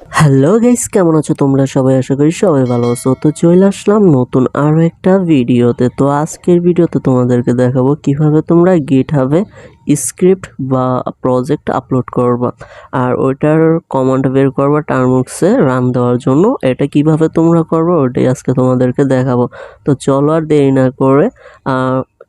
Hello guys কেমন আছো তোমরা সবাই? আশা করি সবাই ভালো আছো। তো চলে আসলাম নতুন আরও একটা ভিডিওতে। তো আজকের ভিডিওতে তোমাদেরকে দেখাবো কীভাবে তোমরা গিট হাবে স্ক্রিপ্ট বা প্রজেক্ট আপলোড করবা। আর ওইটার কমান্ড বের করবা টার্মুক্সে রান দেওয়ার জন্য। এটা কীভাবে তোমরা করবা ওইটাই আজকে তোমাদেরকে দেখাবো। তো চলো আর দেরি না করে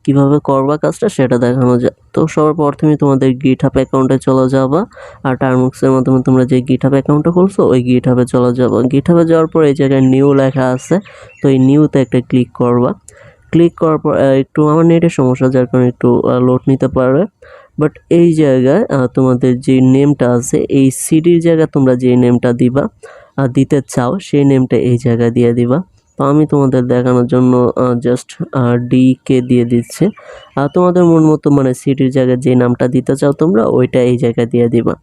কীভাবে করবা কাজটা সেটা দেখানো যায়। তো সবার প্রথমে তোমাদের গিট হাব অ্যাকাউন্টে চলে যাবা আর টার্মুক্সের মাধ্যমে তোমরা যে গিট গিটহাব অ্যাকাউন্টটা খুলছো, ওই গিটহাবে চলে যাব। গিটহাবে যাওয়ার পর এই জায়গায় নিউ লেখা আছে, তো এই নিউতে একটা ক্লিক করবা। ক্লিক করার পর একটু আমার নেটের সমস্যা, যার কারণে একটু লোড নিতে পারে বাট এই জায়গায় তোমাদের যে নেমটা আছে, এই সিডির জায়গায় তোমরা যে নেমটা দিবা দিতে চাও, সেই নেমটা এই জায়গায় দিয়ে দিবা। তো আমি তোমাদের দেখানোর জন্য জাস্ট ডি কে দিয়ে দিচ্ছি। আর তোমাদের মন মতো মানে সিটির জায়গায় যে নামটা দিতে চাও তোমরা, ওইটা এই জায়গায় দিয়ে দিবা।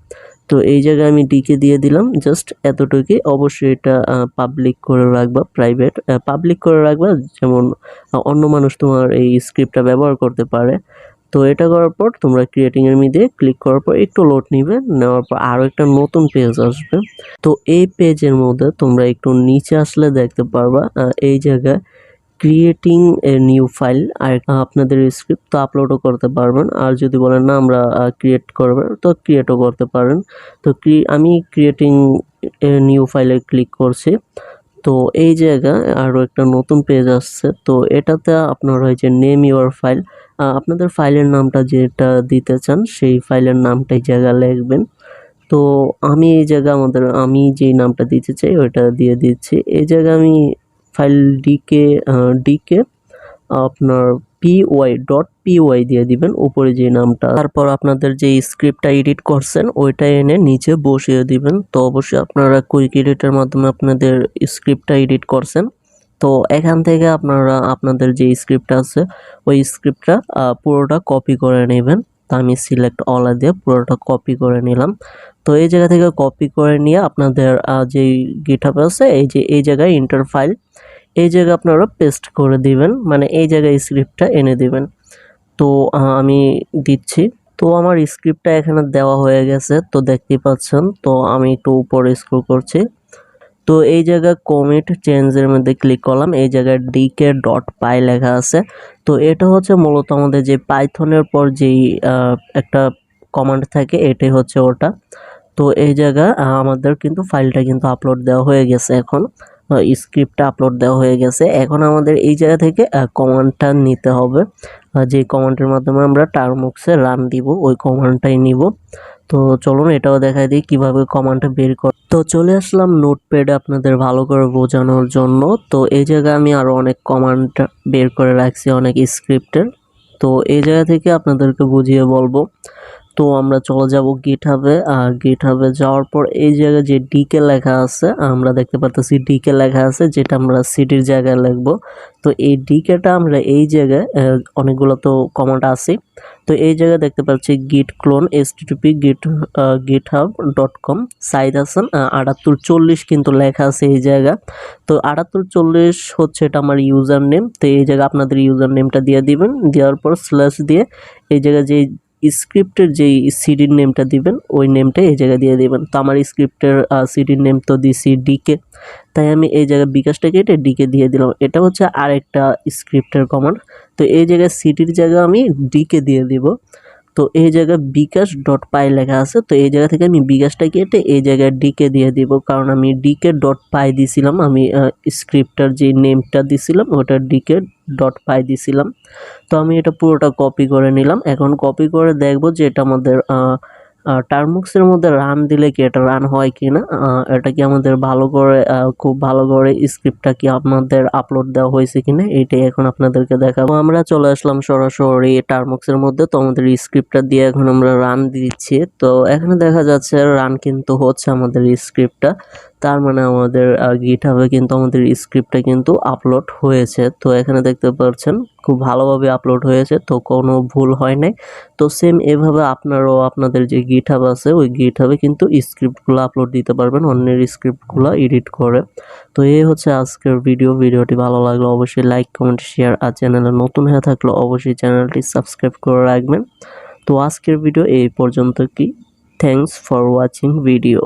তো এই জায়গায় আমি ডিকে দিয়ে দিলাম জাস্ট এতটুকুই। অবশ্যই এটা পাবলিক করে রাখবা প্রাইভেট পাবলিক করে রাখবা, যেমন অন্য মানুষ তোমার এই স্ক্রিপ্টটা ব্যবহার করতে পারে। তো এটা করার পর তোমরা ক্রিয়েটিং এর মধ্যে ক্লিক করার পর একটু লোড নিবে, নেওয়ার পর আরও একটা নতুন পেজ আসবে। তো এই পেজের মধ্যে তোমরা একটু নিচে আসলে দেখতে পারবা এই জায়গায় ক্রিয়েটিং এ নিউ ফাইল আর আপনাদের স্ক্রিপ্ট তো আপলোডও করতে পারবেন। আর যদি বলেন না, আমরা ক্রিয়েট করবেন তো ক্রিয়েটও করতে পারেন। তো আমি ক্রিয়েটিং নিউ ফাইলে ক্লিক করছি। তো এই জায়গা আরও একটা নতুন পেজ আসছে। তো এটাতে আপনার হয়েছে নেম ইউর ফাইল আপনাদের ফাইলের নামটা যেটা দিতে চান সেই ফাইলের নামটাই জায়গা লিখবেন। তো আমি এই জায়গা আমাদের, আমি যে নামটা দিতে চাই ওইটা দিয়ে দিচ্ছি। এই জায়গা আমি ফাইল ডিকে ডিকে আপনার পিওয়াই ডট পিওয়াই দিয়ে দিবেন, উপরে যে নামটা। তারপর আপনাদের যে স্ক্রিপ্টটা এডিট করছেন, ওইটা এনে নিচে বসিয়ে দিবেন। তো অবশ্যই আপনারা কুইক এডিটের মাধ্যমে আপনাদের স্ক্রিপ্টটা এডিট করছেন। তো এখান থেকে আপনারা, আপনাদের যে স্ক্রিপ্টটা আছে, ওই স্ক্রিপ্টটা পুরোটা কপি করে নেবেন। তা আমি সিলেক্ট অলা দিয়ে পুরোটা কপি করে নিলাম। তো এই জায়গা থেকে কপি করে নিয়ে আপনাদের যেই গিটহাব আছে, এই যে, এই জায়গায় ইন্টার ফাইল এই জায়গায় আপনারা পেস্ট করে দিবেন মানে এই জায়গায় স্ক্রিপ্টটা এনে দিবেন। তো আমি দিচ্ছি। তো আমার স্ক্রিপ্টটা এখানে দেওয়া হয়ে গেছে তো দেখতে পাচ্ছেন। তো আমি একটু উপরে স্ক্রল করছি। তো এই জায়গায় কমিট চেঞ্জের মধ্যে ক্লিক করলাম। এই জায়গায় ডিকে ডট পাই লেখা আছে। তো এটা হচ্ছে মূলত আমাদের যে পাইথনের পর যেই একটা কমান্ড থাকে এটাই হচ্ছে ওটা। তো এই জায়গায় আহ, আমাদের কিন্তু ফাইলটা কিন্তু আপলোড দেওয়া হয়ে গেছে এখন। স্ক্রিপ্টটা আপলোড দেওয়া হয়ে গেছে। এখন আমাদের এই জায়গা থেকে কমান্ডটা নিতে হবে। যে কমান্ডের মাধ্যমে আমরা টার্মুক্সে রান দিব, ওই কমান্ডটাই নিব। তো চলুন এটাও দেখাই দিই, কীভাবে কমান্ডটা বের কর তো চলে আসলাম নোটপ্যাডে আপনাদের ভালো করে বোঝানোর জন্য। তো এই জায়গায় আমি আরও অনেক কমান্ড বের করে রাখছি, অনেক স্ক্রিপ্টের তো এই জায়গা থেকে আপনাদেরকে বুঝিয়ে বলব তো আমরা চলে যাব গিট হাবে আর গিট হাবে যাওয়ার পর এই জায়গায় যে ডিকে লেখা আছে, আমরা দেখতে পারতেছি ডিকে লেখা আছে, যেটা আমরা সিটির জায়গায় লিখব। তো এই ডিকেটা আমরা এই জায়গায় অনেকগুলো তো কমান্ড আছে। তো এই জায়গায় দেখতে পাচ্ছি গিট ক্লোন এস টিপি git GitHub dot com Saeed Hasan আটাত্তর চল্লিশ কিন্তু লেখা আছে এই জায়গা তো আটাত্তর চল্লিশ হচ্ছে এটা আমার ইউজার নেম তো এই জায়গায় আপনাদের ইউজার নেমটা দিয়ে দিবেন। দেওয়ার পর স্ল্যাশ দিয়ে এই জায়গায় যে স্ক্রিপ্টের যেই সিডির নেমটা দিবেন, ওই নেমটাই এই জায়গায় দিয়ে দেবেন। তো আমার স্ক্রিপ্টের সিডির নেম তো দিছি ডিকে তাই আমি এই জায়গায় বিকাশটা কেটে ডিকে দিয়ে দিলাম। এটা হচ্ছে আরেকটা স্ক্রিপ্টের কমান্ড তো এই জায়গায় সিটির জায়গায় আমি ডিকে দিয়ে দিব। তো এই জায়গায় বিকাশ ডট পাই লেখা আছে, তো এই জায়গা থেকে আমি বিকাশটা কেটে এই জায়গায় ডিকে দিয়ে দিব। কারণ আমি ডিকে ডট পাই দিছিলাম, আমি স্ক্রিপ্টার যে নেমটা দিছিলাম, ওটা ডিকে ডট পাই দিছিলাম। তো আমি এটা পুরোটা কপি করে নিলাম। এখন কপি করে দেখব যে এটা আমাদের টার্মুক্সের মধ্যে রান দিলে কি এটা রান হয় কি না এটা কি আমাদের ভালো করে খুব ভালো করে স্ক্রিপ্টটা কি আপনাদের আপলোড দেওয়া হয়েছে কি না এটাই এখন আপনাদেরকে দেখাবো। আমরা চলে আসলাম সরাসরি টার্মুক্সের মধ্যে। তো আমাদের স্ক্রিপ্টটা দিয়ে এখন আমরা রান দিচ্ছি। তো এখানে দেখা যাচ্ছে রান কিন্তু হচ্ছে আমাদের স্ক্রিপ্টটা তার মানে আমাদের গিট হাবে কিন্তু আমাদের স্ক্রিপ্টটা কিন্তু আপলোড হয়েছে। তো এখানে দেখতে পাচ্ছেন, খুব ভালোভাবে আপলোড হয়েছে, তো কোনো ভুল হয় নাই। তো সেম এভাবে আপনারাও আপনাদের যে গিট হাব আছে, ওই গিট হাবে কিন্তু স্ক্রিপ্টগুলো আপলোড দিতে পারবেন, অন্যের স্ক্রিপ্টগুলো এডিট করে। তো এই হচ্ছে আজকের ভিডিও ভিডিওটি ভালো লাগলে অবশ্যই লাইক কমেন্ট শেয়ার আর চ্যানেলে নতুন হয়ে থাকলে অবশ্যই চ্যানেলটি সাবস্ক্রাইব করে রাখবেন। তো আজকের ভিডিও এই পর্যন্ত কি। Thanks for watching video